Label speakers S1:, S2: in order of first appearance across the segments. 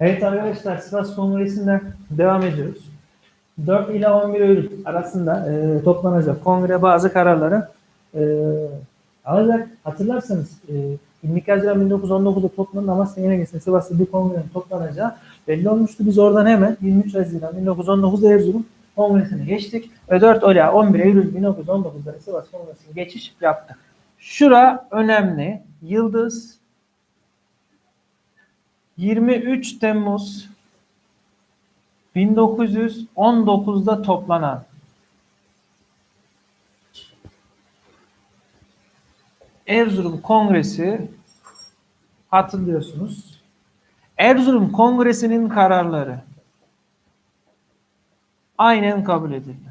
S1: Evet arkadaşlar Sivas Kongresi'nden devam ediyoruz. 4 ile 11 Eylül arasında e, toplanacak kongre bazı kararları e, alacak. Hatırlarsanız e, 22 Haziran 1919'da toplanan Amasya Yenegesi'nde Sivas'ta bir kongrenin toplanacağı belli olmuştu. Biz oradan hemen 23 Haziran 1919 Erzurum Kongresi'ne geçtik ve 4 ile 11 Eylül 1919'da Sivas Kongresi'ne geçiş yaptık. Şura önemli. Yıldız 23 Temmuz 1919'da toplanan Erzurum Kongresi hatırlıyorsunuz. Erzurum Kongresi'nin kararları aynen kabul edildi.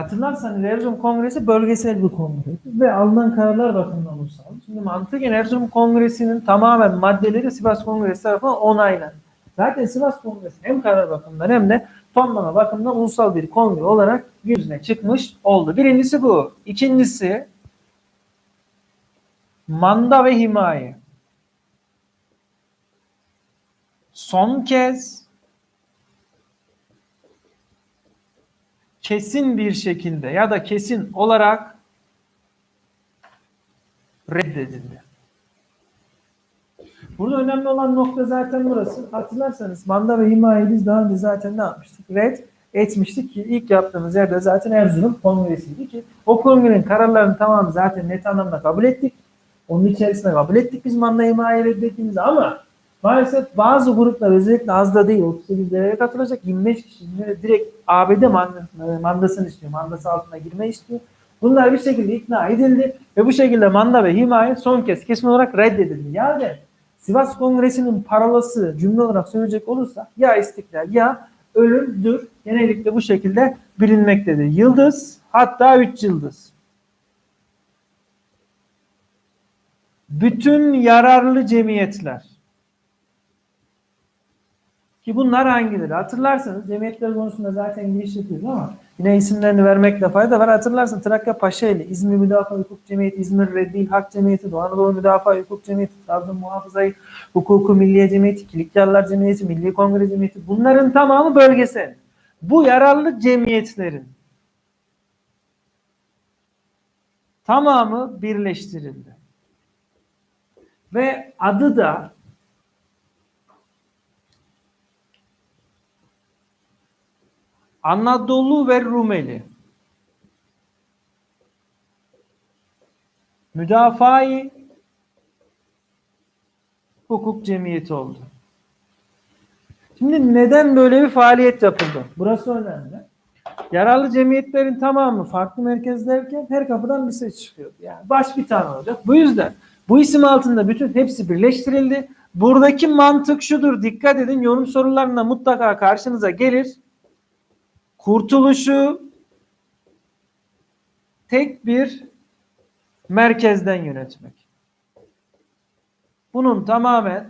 S1: Hatırlarsanız Erzurum Kongresi bölgesel bir kongre ve alınan kararlar bakımından ulusal. Şimdi mantıken Erzurum Kongresi'nin tamamen maddeleri Sivas Kongresi tarafından onaylandı. Zaten Sivas Kongresi hem karar bakımından hem de tonlama bakımından ulusal bir kongre olarak yüzüne çıkmış oldu. Birincisi bu. İkincisi manda ve himaye. Son kez kesin bir şekilde ya da kesin olarak reddedildi. Burada önemli olan nokta zaten burası. Hatırlarsanız manda ve himayeyi biz daha önce zaten ne yapmıştık? Red etmiştik ki ilk yaptığımız yerde zaten Erzurum Kongresi'ydi ki o kongrenin kararlarını tamamı zaten net anlamda kabul ettik. Onun içerisinde kabul ettik biz manda himaye reddettiğimizi ama Maalesef bazı gruplar özellikle az da değil 38'lere katılacak 25 kişi direkt ABD mandasını istiyor. Mandası altına girme istiyor. Bunlar bir şekilde ikna edildi ve bu şekilde manda ve himaye son kez kesin olarak reddedildi. Yani Sivas Kongresi'nin paralası cümle olarak söyleyecek olursa ya istiklal ya ölümdür. Genellikle bu şekilde bilinmektedir. Yıldız hatta üç yıldız. Bütün yararlı cemiyetler ki bunlar hangileri? Hatırlarsanız cemiyetler konusunda zaten giriş yapıyoruz ama yine isimlerini vermekte fayda var. Hatırlarsın Trakya Paşaeli, İzmir Müdafaa Hukuk Cemiyeti, İzmir Reddil Hak Cemiyeti, Doğu Anadolu Müdafaa Hukuk Cemiyeti, Trabzon Muhafızayı Hukuku Milliye Cemiyeti, Kilikyarlar Cemiyeti, Milli Kongre Cemiyeti bunların tamamı bölgesel. Bu yararlı cemiyetlerin tamamı birleştirildi. Ve adı da Anadolu ve Rumeli Müdafai Hukuk Cemiyeti oldu. Şimdi neden böyle bir faaliyet yapıldı? Burası önemli. Yararlı cemiyetlerin tamamı farklı merkezlerken her kapıdan bir ses çıkıyor. Yani baş bir tane olacak. Bu yüzden bu isim altında bütün hepsi birleştirildi. Buradaki mantık şudur. Dikkat edin yorum sorularında mutlaka karşınıza gelir kurtuluşu tek bir merkezden yönetmek. Bunun tamamen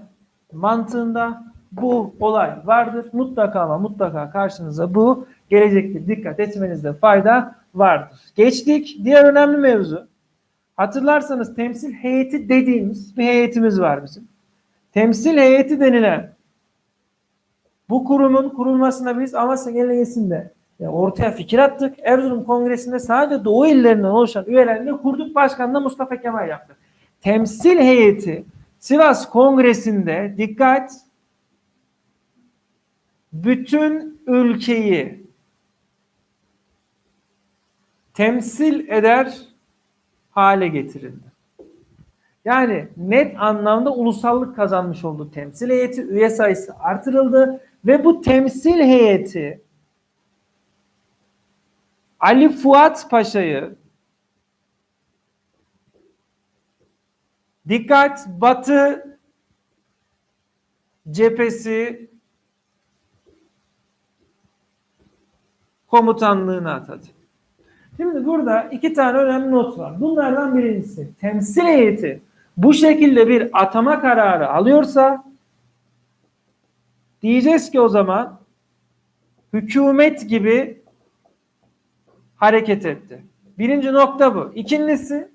S1: mantığında bu olay vardır. Mutlaka ama mutlaka karşınıza bu gelecekte dikkat etmenizde fayda vardır. Geçtik. Diğer önemli mevzu. Hatırlarsanız temsil heyeti dediğimiz bir heyetimiz var bizim. Temsil heyeti denilen bu kurumun kurulmasına biz Amasya Genelgesi'nde yani ortaya fikir attık. Erzurum Kongresi'nde sadece Doğu illerinden oluşan üyelerle kurduk. Başkanı da Mustafa Kemal yaptı. Temsil heyeti Sivas Kongresi'nde dikkat bütün ülkeyi temsil eder hale getirildi. Yani net anlamda ulusallık kazanmış oldu temsil heyeti. Üye sayısı artırıldı ve bu temsil heyeti Ali Fuat Paşa'yı dikkat Batı cephesi komutanlığına atadı. Şimdi burada iki tane önemli not var. Bunlardan birincisi temsil heyeti bu şekilde bir atama kararı alıyorsa diyeceğiz ki o zaman hükümet gibi hareket etti. Birinci nokta bu. İkincisi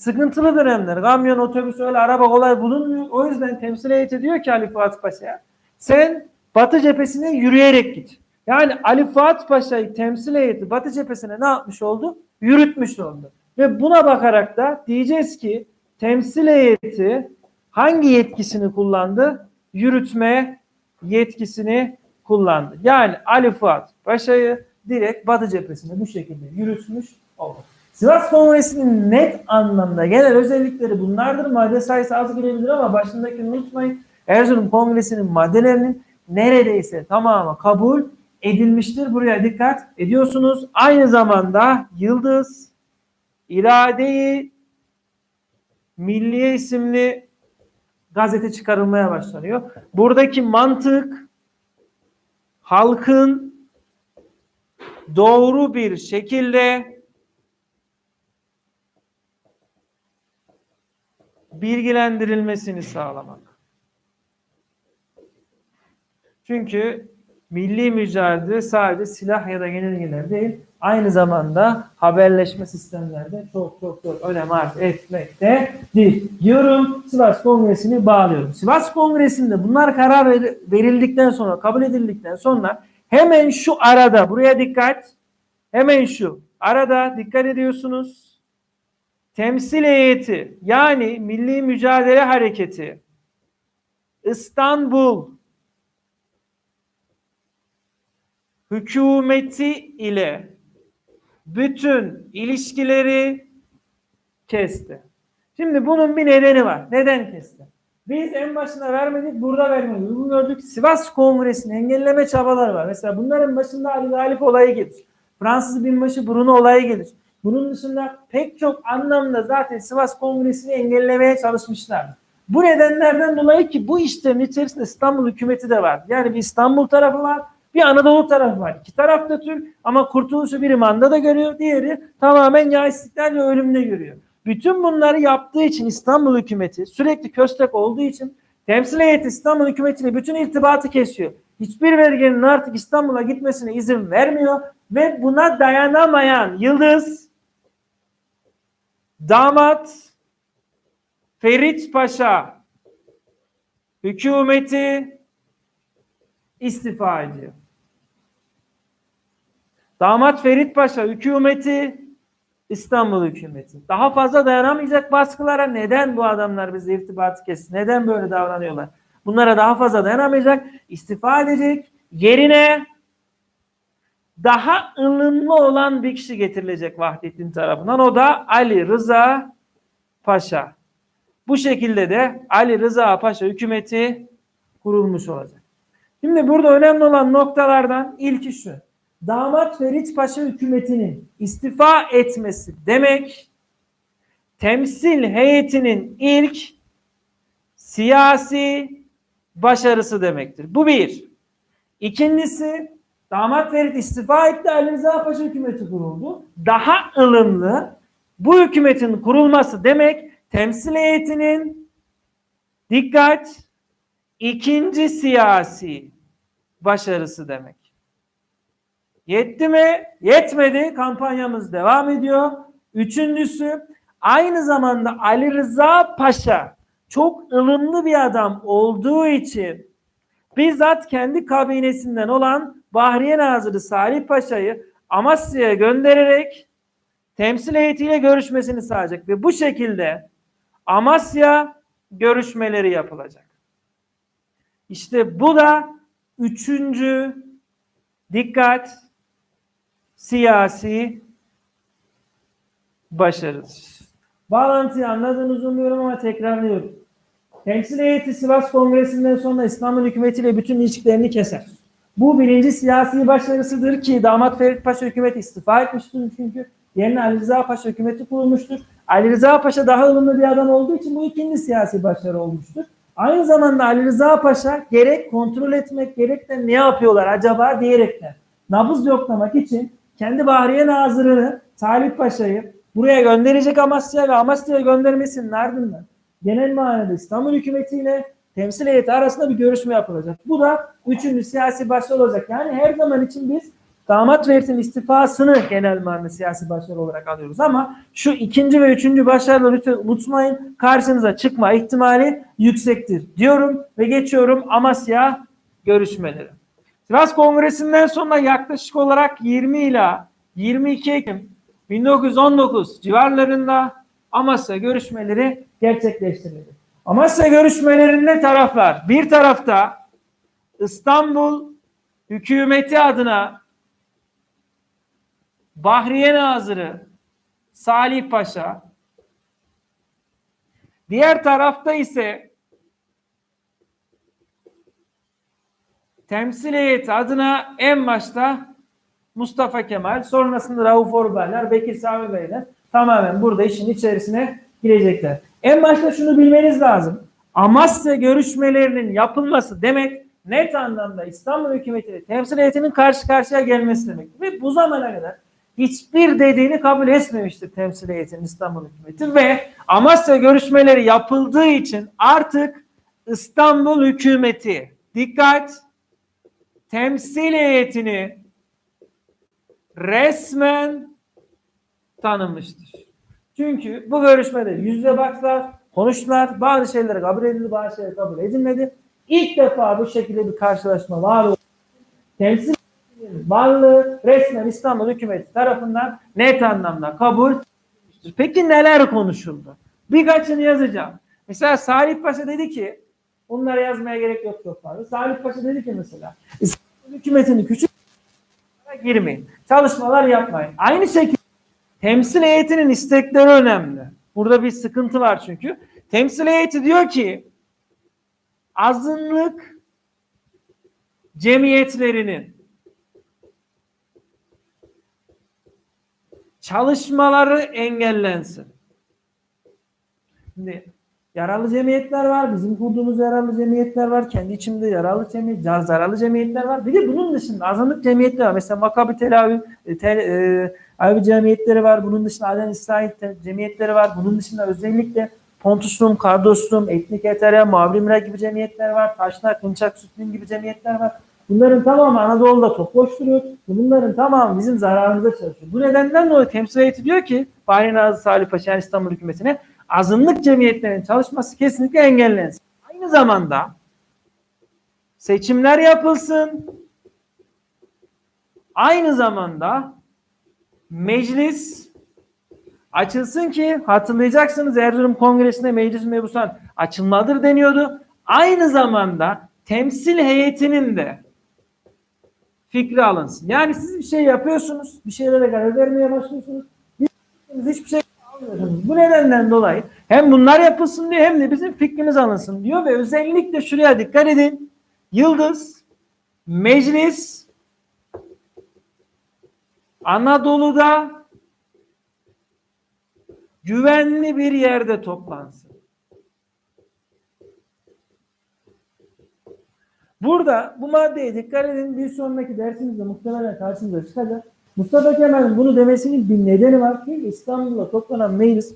S1: Sıkıntılı dönemler. Kamyon, otobüs öyle araba kolay bulunmuyor. O yüzden temsil heyeti diyor ki Ali Fuat Paşa'ya sen Batı cephesine yürüyerek git. Yani Ali Fuat Paşa'yı temsil heyeti Batı cephesine ne yapmış oldu? Yürütmüş oldu. Ve buna bakarak da diyeceğiz ki temsil heyeti hangi yetkisini kullandı? Yürütme yetkisini kullandı. Yani Ali Fuat Paşa'yı direkt Batı cephesine bu şekilde yürütmüş oldu. Sivas Kongresi'nin net anlamda genel özellikleri bunlardır. Madde sayısı az girebilir ama başındakini unutmayın. Erzurum Kongresi'nin maddelerinin neredeyse tamamı kabul edilmiştir. Buraya dikkat ediyorsunuz. Aynı zamanda Yıldız İradeyi Milliye isimli gazete çıkarılmaya başlanıyor. Buradaki mantık halkın doğru bir şekilde bilgilendirilmesini sağlamak. Çünkü milli mücadele sadece silah ya da yenilgiler değil, aynı zamanda haberleşme sistemlerde çok çok çok önem arz etmektedir. Diyorum Sivas Kongresi'ni bağlıyorum. Sivas Kongresi'nde bunlar karar ver- verildikten sonra, kabul edildikten sonra hemen şu arada, buraya dikkat, hemen şu arada dikkat ediyorsunuz. Temsil heyeti yani Milli Mücadele Hareketi İstanbul hükümeti ile bütün ilişkileri kesti. Şimdi bunun bir nedeni var. Neden kesti? Biz en başına vermedik, burada vermedik. Uygun gördük. Sivas Kongresi'ni engelleme çabaları var. Mesela bunların başında Ali Galip olayı gelir. Fransız binbaşı Bruno olayı gelir. Bunun dışında pek çok anlamda zaten Sivas Kongresi'ni engellemeye çalışmışlar. Bu nedenlerden dolayı ki bu işlerin içerisinde İstanbul hükümeti de var. Yani bir İstanbul tarafı var, bir Anadolu tarafı var. İki taraf da Türk ama kurtuluşu biri mandada görüyor, diğeri tamamen ya istiklal ve ölümde görüyor. Bütün bunları yaptığı için İstanbul hükümeti sürekli köstek olduğu için temsil heyeti İstanbul hükümetiyle bütün irtibatı kesiyor. Hiçbir verginin artık İstanbul'a gitmesine izin vermiyor ve buna dayanamayan Yıldız damat Ferit Paşa hükümeti istifa ediyor. Damat Ferit Paşa hükümeti İstanbul hükümeti. Daha fazla dayanamayacak baskılara neden bu adamlar bize irtibatı kesti? Neden böyle davranıyorlar? Bunlara daha fazla dayanamayacak, istifa edecek. Yerine daha ılımlı olan bir kişi getirilecek Vahdettin tarafından. O da Ali Rıza Paşa. Bu şekilde de Ali Rıza Paşa hükümeti kurulmuş olacak. Şimdi burada önemli olan noktalardan ilki şu. Damat Ferit Paşa hükümetinin istifa etmesi demek temsil heyetinin ilk siyasi başarısı demektir. Bu bir. İkincisi damat Ferit istifa etti Ali Rıza Paşa hükümeti kuruldu. Daha ılımlı bu hükümetin kurulması demek temsil heyetinin dikkat ikinci siyasi başarısı demek. Yetti mi? Yetmedi. Kampanyamız devam ediyor. Üçüncüsü aynı zamanda Ali Rıza Paşa çok ılımlı bir adam olduğu için bizzat kendi kabinesinden olan Bahriye Nazırı Salih Paşa'yı Amasya'ya göndererek temsil heyetiyle görüşmesini sağlayacak ve bu şekilde Amasya görüşmeleri yapılacak. İşte bu da üçüncü dikkat siyasi başarıdır. Bağlantıyı anladığınızı umuyorum ama tekrarlıyorum. Temsil heyeti Sivas Kongresi'nden sonra İstanbul hükümetiyle bütün ilişkilerini keser. Bu birinci siyasi başarısıdır ki damat Ferit Paşa hükümeti istifa etmiştir çünkü yerine Ali Rıza Paşa hükümeti kurulmuştur. Ali Rıza Paşa daha ılımlı bir adam olduğu için bu ikinci siyasi başarı olmuştur. Aynı zamanda Ali Rıza Paşa gerek kontrol etmek gerek de ne yapıyorlar acaba diyerekten nabız yoklamak için kendi Bahriye Nazırı'nı Talip Paşa'yı buraya gönderecek Amasya ve Amasya'ya göndermesinin ardından genel manada İstanbul hükümetiyle temsil heyeti arasında bir görüşme yapılacak. Bu da üçüncü siyasi başarı olacak. Yani her zaman için biz damat ve erinin istifasını genel manada siyasi başarı olarak alıyoruz ama şu ikinci ve üçüncü başarıları lütfen unutmayın. Karşınıza çıkma ihtimali yüksektir diyorum ve geçiyorum Amasya görüşmeleri. Sivas Kongresi'nden sonra yaklaşık olarak 20 ila 22 Ekim 1919 civarlarında Amasya görüşmeleri gerçekleştirildi. Amasya görüşmelerinde taraflar bir tarafta İstanbul hükümeti adına Bahriye Nazırı Salih Paşa diğer tarafta ise temsil heyeti adına en başta Mustafa Kemal, sonrasında Rauf Orbaylar, Bekir Sami Beyler tamamen burada işin içerisine girecekler. En başta şunu bilmeniz lazım. Amasya görüşmelerinin yapılması demek net anlamda İstanbul hükümetiyle temsil heyetinin karşı karşıya gelmesi demek. Ve bu zamana kadar hiçbir dediğini kabul etmemiştir temsil heyetinin İstanbul hükümeti ve Amasya görüşmeleri yapıldığı için artık İstanbul hükümeti dikkat temsil heyetini resmen tanımıştır. Çünkü bu görüşmede yüzde baktılar, konuştular, bazı şeyler kabul edildi, bazı şeyler kabul edilmedi. İlk defa bu şekilde bir karşılaşma var oldu. Temsil varlığı resmen İstanbul hükümeti tarafından net anlamda kabul. Peki neler konuşuldu? Birkaçını yazacağım. Mesela Salih Paşa dedi ki, bunları yazmaya gerek yok çok fazla. Salih Paşa dedi ki mesela, hükümetini küçük girmeyin. Çalışmalar yapmayın. Aynı şekilde temsil heyetinin istekleri önemli. Burada bir sıkıntı var çünkü. Temsil heyeti diyor ki azınlık cemiyetlerinin çalışmaları engellensin. Şimdi yaralı cemiyetler var. Bizim kurduğumuz yaralı cemiyetler var. Kendi içimde yaralı cemiyet, zararlı cemiyetler var. Bir de bunun dışında azınlık cemiyetler var. Mesela Makabi Tel Aviv, e, tel, e, Aviv cemiyetleri var. Bunun dışında Aden İsrail cemiyetleri var. Bunun dışında özellikle Pontus Rum, Kardos Rum, Etnik Eterya, Mavrimra gibi cemiyetler var. Taşnak, Kınçak, Sütlün gibi cemiyetler var. Bunların tamamı Anadolu'da top koşturuyor. Bunların tamamı bizim zararımıza çalışıyor. Bu nedenden dolayı temsil heyeti diyor ki Bahri Nazlı Salih Paşa yani İstanbul hükümetine azınlık cemiyetlerinin çalışması kesinlikle engellensin. Aynı zamanda seçimler yapılsın. Aynı zamanda meclis açılsın ki hatırlayacaksınız Erzurum Kongresi'nde meclis mebusan açılmadır deniyordu. Aynı zamanda temsil heyetinin de fikri alınsın. Yani siz bir şey yapıyorsunuz, bir şeylere karar vermeye başlıyorsunuz. Hiçbir şey. Bu nedenden dolayı hem bunlar yapılsın diyor hem de bizim fikrimiz alınsın diyor ve özellikle şuraya dikkat edin. Yıldız, meclis, Anadolu'da güvenli bir yerde toplansın. Burada bu maddeye dikkat edin. Bir sonraki dersimizde muhtemelen karşınıza çıkacak. Mustafa Kemal'in bunu demesinin bir nedeni var ki İstanbul'da toplanan meclis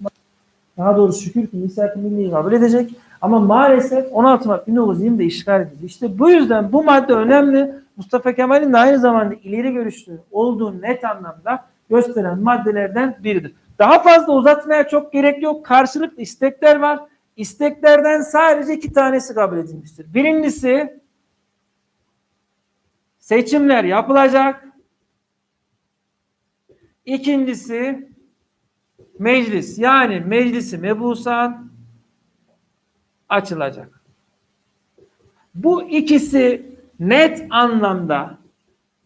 S1: daha doğrusu şükür ki misak milliyi kabul edecek. Ama maalesef 16 Mart 1920'de işgal edildi. İşte bu yüzden bu madde önemli. Mustafa Kemal'in de aynı zamanda ileri görüşlü olduğu net anlamda gösteren maddelerden biridir. Daha fazla uzatmaya çok gerek yok. Karşılıklı istekler var. İsteklerden sadece iki tanesi kabul edilmiştir. Birincisi seçimler yapılacak. İkincisi meclis yani meclisi mebusan açılacak. Bu ikisi net anlamda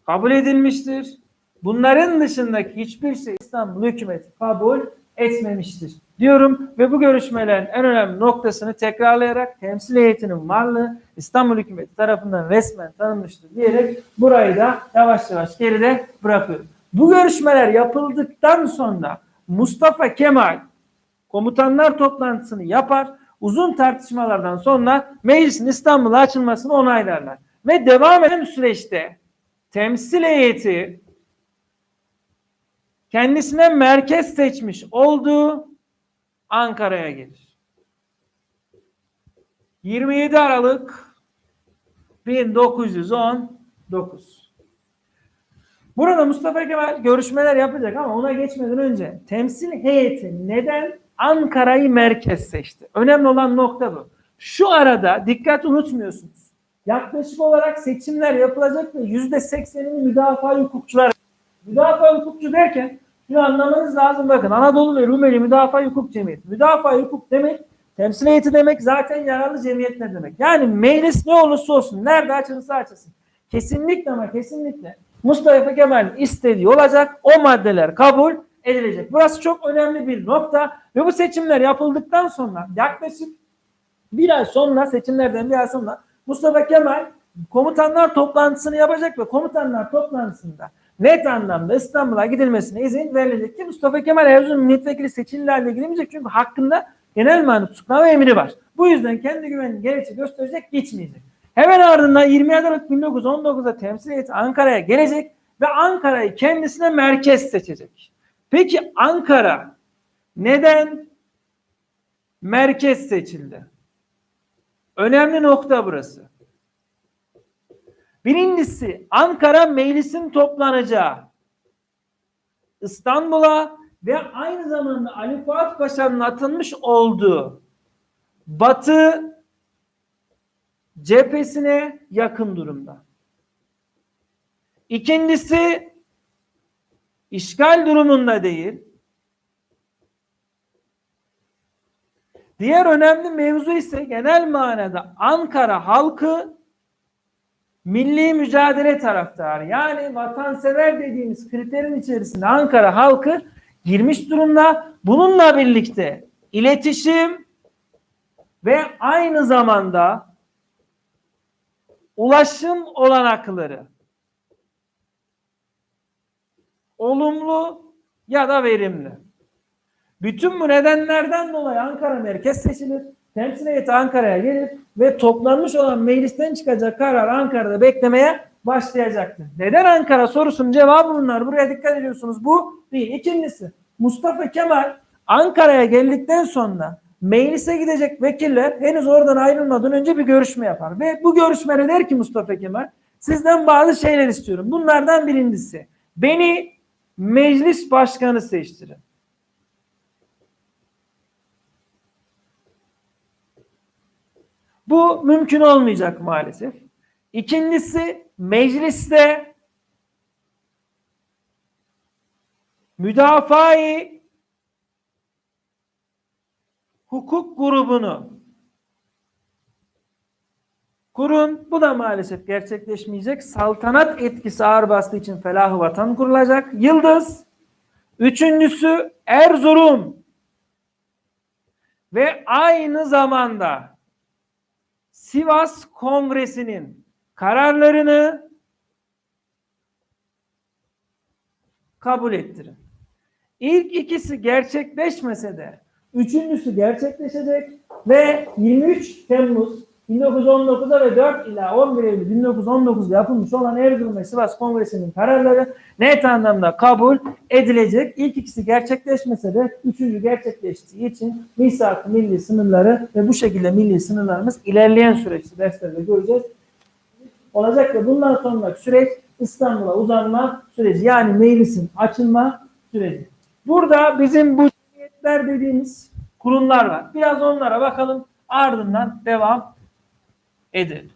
S1: kabul edilmiştir. Bunların dışındaki hiçbir şey İstanbul hükümeti kabul etmemiştir diyorum ve bu görüşmelerin en önemli noktasını tekrarlayarak temsil heyetinin varlığı İstanbul hükümeti tarafından resmen tanınmıştır diyerek burayı da yavaş yavaş geride bırakıyorum. Bu görüşmeler yapıldıktan sonra Mustafa Kemal komutanlar toplantısını yapar. Uzun tartışmalardan sonra meclisin İstanbul'a açılmasını onaylarlar. Ve devam eden süreçte temsil heyeti kendisine merkez seçmiş olduğu Ankara'ya gelir. 27 Aralık 1919 Burada Mustafa Kemal görüşmeler yapacak ama ona geçmeden önce temsil heyeti neden Ankara'yı merkez seçti? Önemli olan nokta bu. Şu arada dikkat unutmuyorsunuz. Yaklaşık olarak seçimler yapılacak ve yüzde seksenini müdafaa hukukçular. Müdafaa hukukçu derken şunu anlamanız lazım bakın. Anadolu ve Rumeli Müdafaa Hukuk Cemiyeti. Müdafaa hukuk demek temsil heyeti demek zaten yararlı cemiyet ne demek? Yani meclis ne olursa olsun nerede açılırsa açılsın. Kesinlikle ama kesinlikle Mustafa Kemal'in istediği olacak. O maddeler kabul edilecek. Burası çok önemli bir nokta ve bu seçimler yapıldıktan sonra yaklaşık bir ay sonra seçimlerden bir ay sonra Mustafa Kemal komutanlar toplantısını yapacak ve komutanlar toplantısında net anlamda İstanbul'a gidilmesine izin verilecek ki Mustafa Kemal Erzurum milletvekili seçimlerle gidemeyecek çünkü hakkında genel manı tutuklama emri var. Bu yüzden kendi güvenini gerekçe gösterecek gitmeyecek. Hemen ardından 20 Aralık 1919'da temsil heyeti Ankara'ya gelecek ve Ankara'yı kendisine merkez seçecek. Peki Ankara neden merkez seçildi? Önemli nokta burası. Birincisi Ankara meclisin toplanacağı İstanbul'a ve aynı zamanda Ali Fuat Paşa'nın atılmış olduğu Batı cephesine yakın durumda. İkincisi işgal durumunda değil. Diğer önemli mevzu ise genel manada Ankara halkı milli mücadele taraftarı. Yani vatansever dediğimiz kriterin içerisinde Ankara halkı girmiş durumda. Bununla birlikte iletişim ve aynı zamanda ulaşım olanakları olumlu ya da verimli. Bütün bu nedenlerden dolayı Ankara merkez seçilir. Temsil heyeti Ankara'ya gelir ve toplanmış olan meclisten çıkacak karar Ankara'da beklemeye başlayacaktır. Neden Ankara sorusunun cevabı bunlar. Buraya dikkat ediyorsunuz. Bu değil. İkincisi Mustafa Kemal Ankara'ya geldikten sonra meclise gidecek vekiller henüz oradan ayrılmadan önce bir görüşme yapar. Ve bu görüşmede der ki Mustafa Kemal sizden bazı şeyler istiyorum. Bunlardan birincisi beni meclis başkanı seçtirin. Bu mümkün olmayacak maalesef. İkincisi mecliste müdafai hukuk grubunu kurun. Bu da maalesef gerçekleşmeyecek. Saltanat etkisi ağır bastığı için felahı vatan kurulacak. Yıldız. Üçüncüsü Erzurum. Ve aynı zamanda Sivas Kongresi'nin kararlarını kabul ettirin. İlk ikisi gerçekleşmese de üçüncüsü gerçekleşecek ve 23 Temmuz 1919'a ve 4 ila 11 Eylül 1919'da yapılmış olan Erzurum ve Sivas Kongresi'nin kararları net anlamda kabul edilecek. İlk ikisi gerçekleşmese de üçüncü gerçekleştiği için misak milli sınırları ve bu şekilde milli sınırlarımız ilerleyen süreçte derslerde göreceğiz. Olacak ve bundan sonraki süreç İstanbul'a uzanma süreci yani meclisin açılma süreci. Burada bizim bu cemiyetler dediğimiz kurumlar var. Biraz onlara bakalım ardından devam edelim.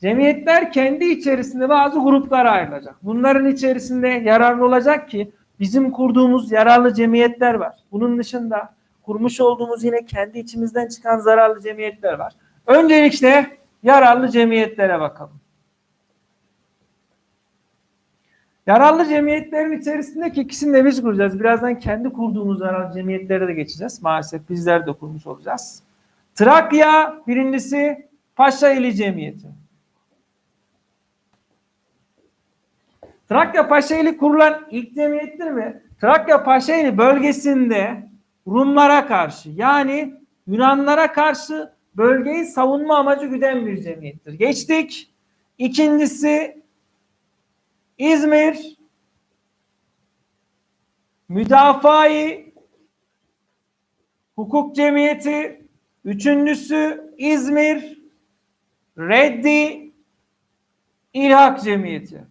S1: Cemiyetler kendi içerisinde bazı gruplara ayrılacak. Bunların içerisinde yararlı olacak ki bizim kurduğumuz yararlı cemiyetler var. Bunun dışında kurmuş olduğumuz yine kendi içimizden çıkan zararlı cemiyetler var. Öncelikle yararlı cemiyetlere bakalım. Yararlı cemiyetlerin içerisindeki ikisini de biz kuracağız. Birazdan kendi kurduğumuz zararlı cemiyetlere de geçeceğiz. Maalesef bizler de kurmuş olacağız. Trakya birincisi Paşaeli Cemiyeti. Trakya Paşaeli kurulan ilk cemiyettir ve Trakya Paşaeli bölgesinde Rumlara karşı yani Yunanlara karşı bölgeyi savunma amacı güden bir cemiyettir. Geçtik. İkincisi İzmir Müdafai Hukuk Cemiyeti Üçüncüsü İzmir Reddi İlhak Cemiyeti.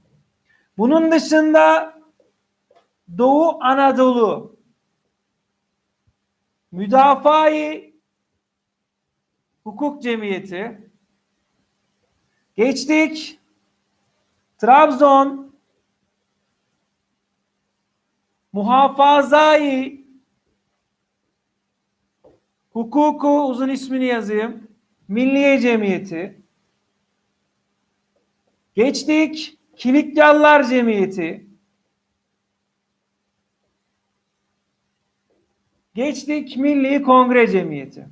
S1: Bunun dışında Doğu Anadolu Müdafaa-i Hukuk Cemiyeti geçtik Trabzon Muhafazai Hukuku uzun ismini yazayım. Milliye Cemiyeti. Geçtik. Kilikyallar Cemiyeti. Geçtik Milli Kongre Cemiyeti.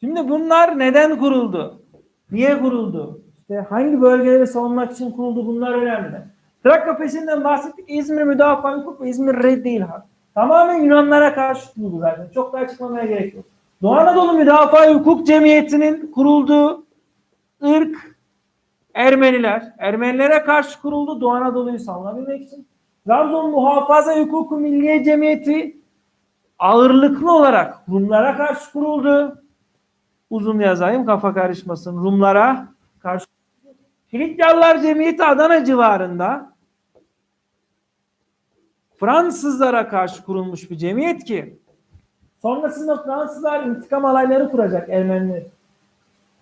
S1: Şimdi bunlar neden kuruldu? Niye kuruldu? İşte hangi bölgeleri savunmak için kuruldu bunlar önemli. Trakya peşinden bahsettik. İzmir müdafaa hukuk ve İzmir red değil ha. Tamamen Yunanlara karşı kuruldu zaten. Çok da açıklamaya gerek yok. Doğu Anadolu Müdafaa Hukuk Cemiyeti'nin kurulduğu ırk Ermeniler. Ermenilere karşı kuruldu Doğu Anadolu'yu savunabilmek için. Trabzon Muhafaza Hukuku Milliye Cemiyeti ağırlıklı olarak Rumlara karşı kuruldu. Uzun yazayım kafa karışmasın. Rumlara karşı. Filikyalılar Cemiyeti Adana civarında Fransızlara karşı kurulmuş bir cemiyet ki sonrasında Fransızlar intikam alayları kuracak Ermeni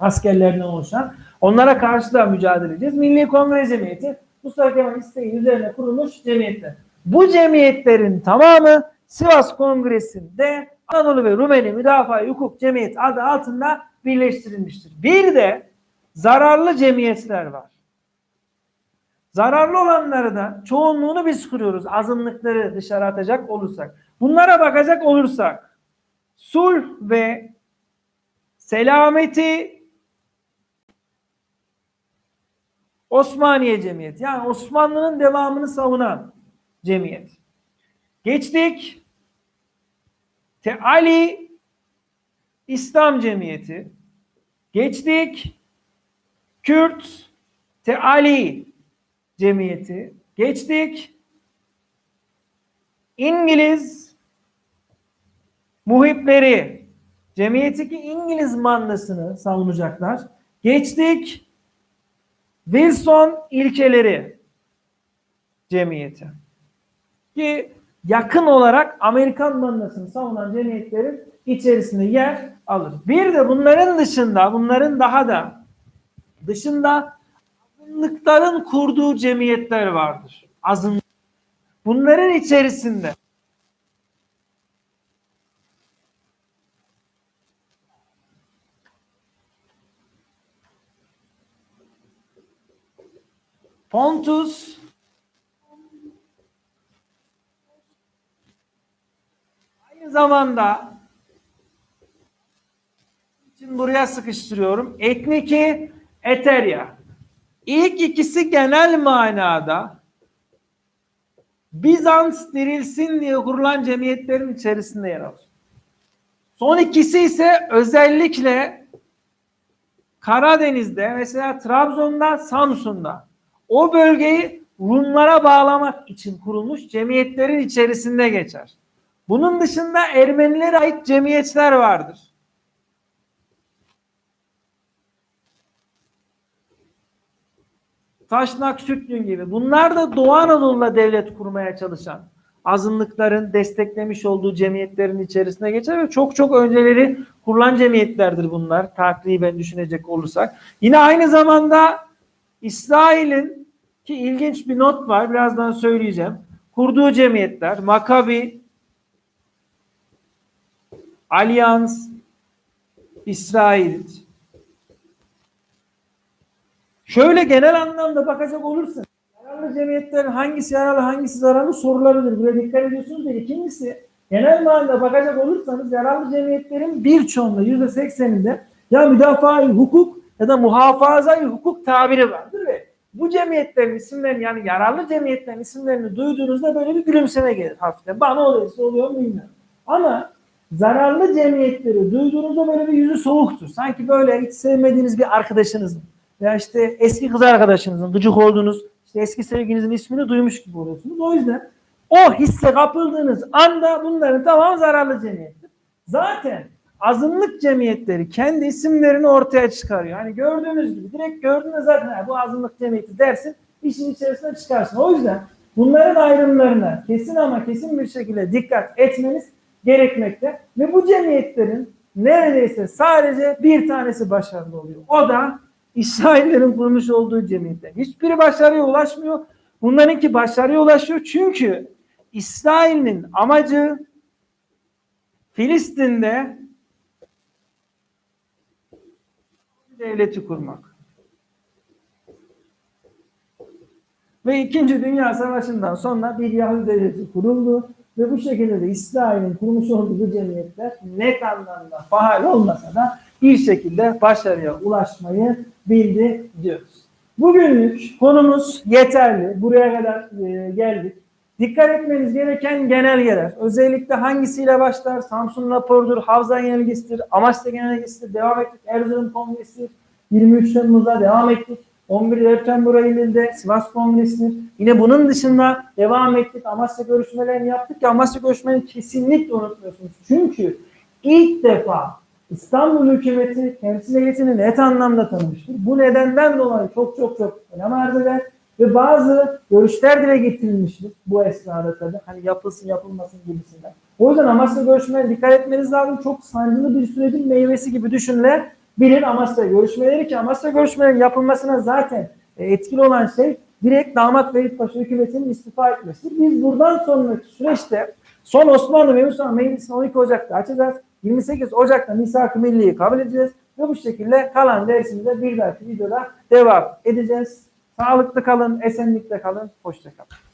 S1: askerlerinden oluşan. Onlara karşı da mücadele edeceğiz. Milli Kongre Cemiyeti Mustafa Kemal isteği üzerine kurulmuş cemiyetler. Bu cemiyetlerin tamamı Sivas Kongresi'nde Anadolu ve Rumeli Müdafaa Hukuk Cemiyeti adı altında birleştirilmiştir. Bir de zararlı cemiyetler var. Zararlı olanları da çoğunluğunu biz kuruyoruz. Azınlıkları dışarı atacak olursak. Bunlara bakacak olursak sulh ve selameti Osmaniye Cemiyeti. Yani Osmanlı'nın devamını savunan cemiyet. Geçtik. Teali İslam Cemiyeti. Geçtik. Kürt Teali Cemiyeti. Geçtik. İngiliz muhipleri cemiyeti ki İngiliz mandasını savunacaklar. Geçtik. Wilson ilkeleri cemiyeti. Ki yakın olarak Amerikan mandasını savunan cemiyetlerin içerisinde yer alır. Bir de bunların dışında, bunların daha da dışında azınlıkların kurduğu cemiyetler vardır. Azınlık. Bunların içerisinde Pontus aynı zamanda için buraya sıkıştırıyorum. Etniki Eterya. İlk ikisi genel manada Bizans dirilsin diye kurulan cemiyetlerin içerisinde yer alır. Son ikisi ise özellikle Karadeniz'de mesela Trabzon'da, Samsun'da o bölgeyi Rumlara bağlamak için kurulmuş cemiyetlerin içerisinde geçer. Bunun dışında Ermenilere ait cemiyetler vardır. Taşnak, Sütlün gibi. Bunlar da Doğu Anadolu'da devlet kurmaya çalışan azınlıkların desteklemiş olduğu cemiyetlerin içerisine geçer ve çok çok önceleri kurulan cemiyetlerdir bunlar takriben düşünecek olursak. Yine aynı zamanda İsrail'in ki ilginç bir not var birazdan söyleyeceğim. Kurduğu cemiyetler Makabi, Alyans, İsrail. Şöyle genel anlamda bakacak olursa yararlı cemiyetlerin hangisi yararlı hangisi zararlı sorularıdır. Buraya dikkat ediyorsunuz da ikincisi genel manada bakacak olursanız yararlı cemiyetlerin birçoğunda yüzde sekseninde ya müdafaa hukuk ya da muhafaza hukuk tabiri vardır ve bu cemiyetlerin isimlerini yani yararlı cemiyetlerin isimlerini duyduğunuzda böyle bir gülümseme gelir hafiften. Bana oluyorsa oluyor mu bilmiyorum. Ama zararlı cemiyetleri duyduğunuzda böyle bir yüzü soğuktur. Sanki böyle hiç sevmediğiniz bir arkadaşınızın veya işte eski kız arkadaşınızın gıcık olduğunuz işte eski sevginizin ismini duymuş gibi oluyorsunuz. O yüzden o hisse kapıldığınız anda bunların tamamı zararlı cemiyettir. Zaten azınlık cemiyetleri kendi isimlerini ortaya çıkarıyor. Hani gördüğünüz gibi direkt gördüğünüz zaten "Ha, bu azınlık cemiyeti dersin işin içerisine çıkarsın. O yüzden bunların ayrımlarına kesin ama kesin bir şekilde dikkat etmeniz gerekmekte ve bu cemiyetlerin neredeyse sadece bir tanesi başarılı oluyor. O da İsraillerin kurmuş olduğu cemiyetler. Hiçbiri başarıya ulaşmıyor. Bunlarınki başarıya ulaşıyor çünkü İsrail'in amacı Filistin'de devleti kurmak. Ve İkinci Dünya Savaşı'ndan sonra bir Yahudi devleti kuruldu ve bu şekilde de İsrail'in kurmuş olduğu bu cemiyetler net anlamda faal olmasa da bir şekilde başarıya ulaşmayı bildi diyoruz. Bugünlük konumuz yeterli. Buraya kadar e, geldik. Dikkat etmeniz gereken genelgeler. Özellikle hangisiyle başlar? Samsun raporudur, Havza genelgesidir, Amasya genelgesidir, devam ettik. Erzurum kongresidir. 23 Temmuz'da devam ettik. 11 September ayında Sivas Kongresi'dir. Yine bunun dışında devam ettik. Amasya görüşmelerini yaptık ki Amasya görüşmelerini kesinlikle unutmuyorsunuz. Çünkü ilk defa İstanbul hükümeti temsil heyetini net anlamda tanımıştır. Bu nedenden dolayı çok çok çok önem arz eder ve bazı görüşler dile getirilmiştir bu esnada tabii. Hani yapılsın yapılmasın gibisinden. O yüzden Amasya görüşmelerine dikkat etmeniz lazım. Çok sancılı bir sürecin meyvesi gibi düşünülebilir Amasya görüşmeleri ki Amasya görüşmelerinin yapılmasına zaten e, etkili olan şey direkt damat Ferit Paşa hükümetinin istifa etmesidir. Biz buradan sonraki süreçte son Osmanlı Memusan Meclisi'ni 12 Ocak'ta açacağız. 28 Ocak'ta Misak-ı Milli'yi kabul edeceğiz. Ve bu şekilde kalan dersimizde bir dahaki videoda devam edeceğiz. Sağlıklı kalın, esenlikle kalın, hoşça kalın.